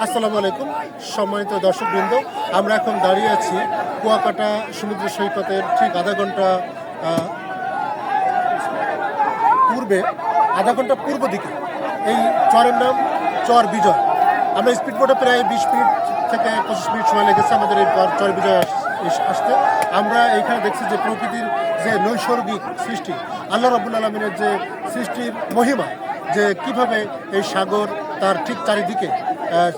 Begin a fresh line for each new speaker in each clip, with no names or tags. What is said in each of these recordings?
আসসালামু আলাইকুম। সম্মানিত দর্শকবৃন্দ, আমরা এখন দাঁড়িয়ে আছি কুয়াকাটা সমুদ্র সৈকতের ঠিক আধা ঘণ্টা পূর্বে, আধা ঘণ্টা পূর্ব দিকে। এই চরের নাম চর বিজয়। আমরা স্পিড বোটে প্রায় বিশ মিনিট থেকে পঁচিশ মিনিট সময় লেগেছে আমাদের এই চর- বিজয় আসতে। আমরা এইখানে দেখছি যে প্রকৃতির যে নৈসর্গিক সৃষ্টি, আল্লাহ রবুল আলমিনের যে সৃষ্টির মহিমা, যে কীভাবে এই সাগর তার ঠিক চারিদিকে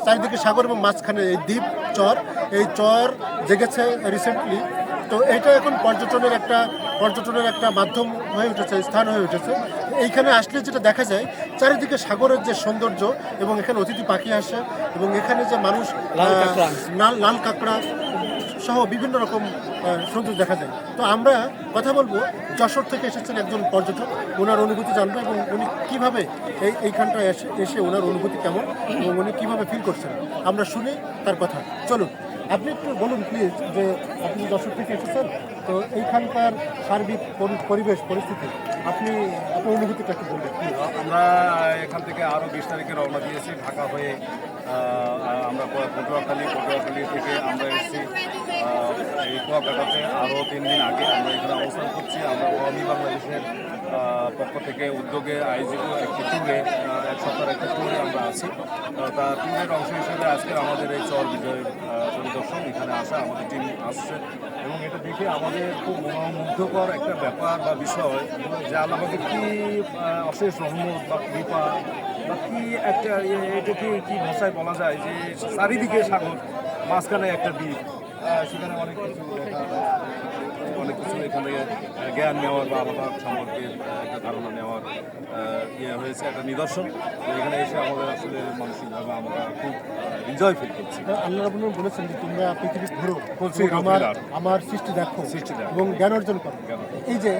চারিদিকে সাগর এবং মাঝখানে এই দ্বীপ চর। এই চর জেগেছে রিসেন্টলি তো এটা এখন পর্যটনের একটা পর্যটনের একটা মাধ্যম হয়ে উঠেছে স্থান হয়ে উঠেছে। এইখানে আসলে যেটা দেখা যায় চারিদিকে সাগরের যে সৌন্দর্য এবং এখানে অতিথি পাখি আসে এবং এখানে যে মানুষ
লাল
লাল কাঁকড়া সহ বিভিন্ন রকম সৌন্দর্য দেখা যায়। তো আমরা কথা বলব, যশোর থেকে এসেছেন একজন পর্যটক, ওনার অনুভূতি জানব এবং উনি কীভাবে এই, এইখানটায় এসে এসে ওনার অনুভূতি কেমন এবং উনি কীভাবে ফিল করছেন। আমরা শুনি তার কথা। চলুন, আপনি একটু বলুন প্লিজ যে আপনি যশোর থেকে এসেছেন, তো এইখানকার সার্বিক পরিবেশ, পরিস্থিতি, আপনি, আপনার অনুভূতিটা একটু বলবেন
আমরা এখান থেকে আরও বিশ তারিখে রওনা দিয়েছি, ঢাকা হয়ে পটুয়াখালী পটুয়াখালী থেকে আমরা এসেছি এই কুয়াকাটাতে আরও তিন দিন আগে আমরা এখানে অবস্থান করছি। আমরা ওয়ামি বাংলাদেশের পক্ষ থেকে উদ্যোগে আয়োজিত একটি ট্যুরে এক সপ্তাহের একটি ট্যুরে আমরা আছি। তার ট্যুরের অংশ হিসেবে আজকে আমাদের এই চর বিজয়ের পরিদর্শন এখানে আসা আমাদের টিম আসছে। এবং এটা দেখে আমাদের খুব মনোমুগ্ধকর একটা ব্যাপার বা বিষয় যে আল্লাহ আমাদের কি অশেষ রহমত বা কৃপা কি একটা এ- এটাকে কি ভাষায় বলা যায় যে চারিদিকে সাগর মাঝখানে একটা দ্বীপ? সেখানে অনেক কিছু দেখা অনেক কিছু এখান থেকে জ্ঞান নেওয়ার বা আলাদা সম্পর্কে একটা ধারণা নেওয়ার ইয়ে হয়েছে একটা নিদর্শন। এখানে এসে আমাদের আসলে মানসিকভাবে আমরা খুব এনজয় ফিল করছি।
আল্লাহ রাবুল বলেছেন যে তোমরা পৃথিবী ঘুরো আমার। আমার সৃষ্টি দেখো
সৃষ্টি দেখো।
এবং জ্ঞান অর্জন করো। এই যে